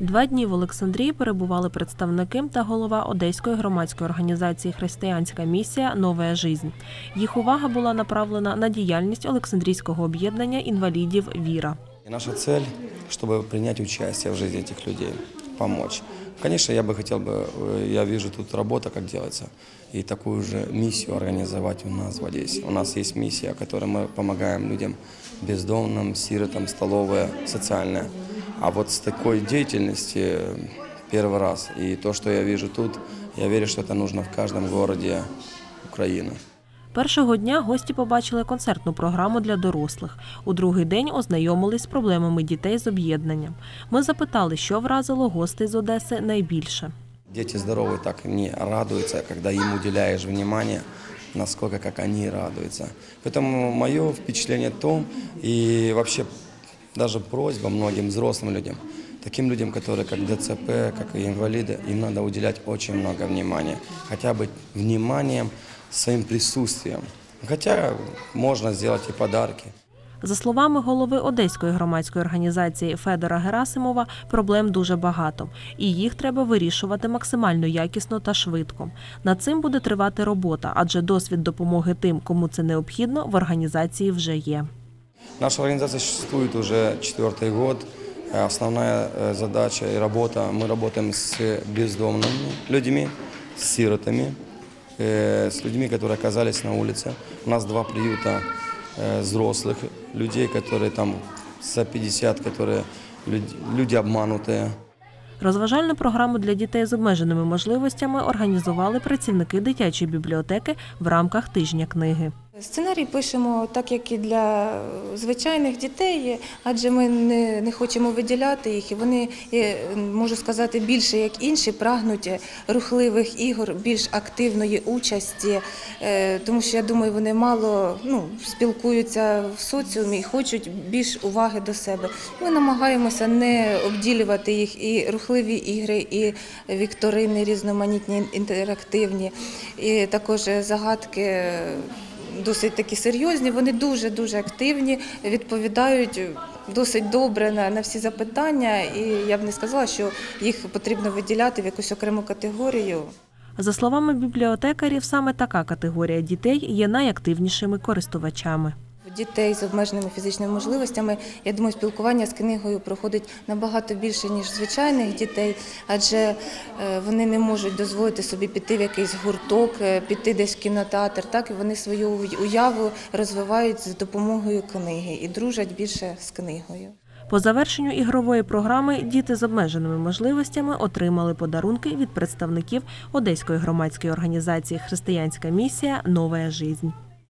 Два дні в Олександрії перебували представники та голова Одеської громадської організації Християнська місія Новая жизнь. Їх увага була направлена на діяльність Олександрійського об'єднання інвалідів Віра. И наша цель, чтобы принять участие в жизни этих людей, помочь. Конечно, я бы хотел бы, э, я вижу тут работа, как делается, и такую же миссию организовать у нас в Одессе. У нас есть миссия, которой мы помогаем людям бездомным, сиротам, столовая, социальная. А вот с такой деятельности э, первый раз. И то, что я вижу тут, я верю, что это нужно в каждом городе Украины. Першого дня гості побачили концертну програму для дорослих. У другий день ознайомились з проблемами дітей з об'єднанням. Ми запитали, що вразило гостей з Одеси найбільше. Дети здоровые так не радуются, когда им уделяешь внимание, насколько как они радуются. Поэтому мое впечатление в том, и вообще даже просьба многим взрослым людям, таким людям, которые как ДЦП, как и инвалиды, им надо уделять очень много внимания. Хотя бы вниманием, своим присутствием. Хотя можно сделать и подарки. За словами голови Одеської громадської організації Федора Герасимова, проблем дуже багато, і їх треба вирішувати максимально якісно та швидко. Над цим буде тривати робота, адже досвід допомоги тим, кому це необхідно, в організації вже є. Наша организация существует уже четвертый год. Э, Основная э, задача и работа, мы работаем с бездомными людьми, с сиротами, э, с людьми, которые оказались на улице. У нас два приюта э, взрослых людей, которые там за 50, которые люд- люди обманутые. Розважальну програму для дітей з обмеженими можливостями організували працівники дитячої бібліотеки в рамках тижня книги. Сценарій пишемо так, як і для звичайних дітей, адже ми не, не хочемо виділяти їх. І вони, е, можу сказати, більше як інші прагнуть рухливих ігор, більш активної участі, е, тому що я думаю, вони мало ну, спілкуються в соціумі і хочуть більш уваги до себе. Ми намагаємося не обділювати їх і рухливі ігри, і вікторини різноманітні, інтерактивні, і також загадки досить такі серйозні. Вони дуже дуже активні, відповідають досить добре на, на всі запитання. І я б не сказала, що їх потрібно виділяти в якусь окрему категорію. За словами бібліотекарів, саме така категорія дітей є найактивнішими користувачами. Дітей з обмеженими фізичними можливостями, я думаю, спілкування з книгою проходить набагато більше, ніж звичайних дітей, адже е, вони не можуть дозволити собі піти в якийсь гурток, е, піти десь в кінотеатр. Так і вони свою уяву розвивають з допомогою книги і дружать більше з книгою. По завершенню ігрової програми діти з обмеженими можливостями отримали подарунки від представників Одеської громадської організації Християнська місія Новая жизнь.